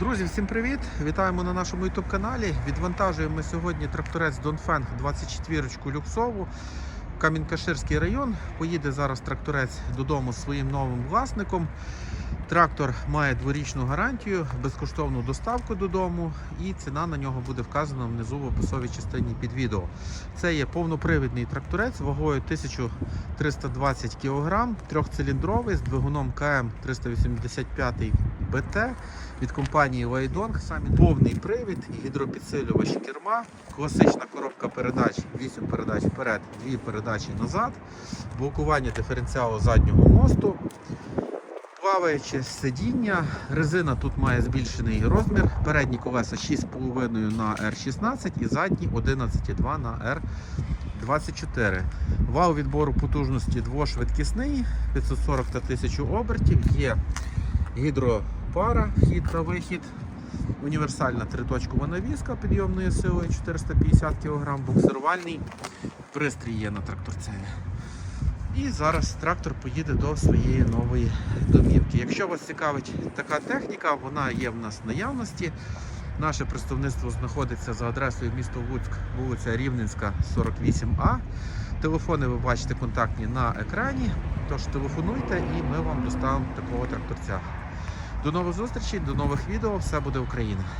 Друзі, всім привіт! Вітаємо на нашому YouTube каналі. Відвантажуємо сьогодні тракторець Донфенг 24 люксову. Камінь-Каширський район. Поїде зараз тракторець додому з своїм новим власником. Трактор має дворічну гарантію, безкоштовну доставку додому, і ціна на нього буде вказана внизу в описовій частині під відео. Це є повнопривідний тракторець вагою 1320 кг, трьохциліндровий з двигуном КМ 385 БТ від компанії Вайдонг. Самі повний привід, гідропідсилювач керма, класична коробка передач, 8 передач вперед, 2 передачі назад, блокування диференціалу заднього мосту. Плаваюче сидіння, резина тут має збільшений розмір. Передні колеса 6,5 на R16 і задні 11,2 на R24. Вал відбору потужності двошвидкісний, 540 та 1000 обертів. Є гідропара, вхід та вихід. Універсальна триточкова навіска підйомною силою 450 кг, буксирувальний пристрій є на тракторцеві. І зараз трактор поїде до своєї нової домівки. Якщо вас цікавить така техніка, вона є в нас в наявності. Наше представництво знаходиться за адресою місто Луцьк, вулиця Рівненська, 48А. Телефони ви бачите контактні на екрані. Тож телефонуйте і ми вам доставимо такого тракторця. До нових зустрічей, до нових відео. Все буде Україна!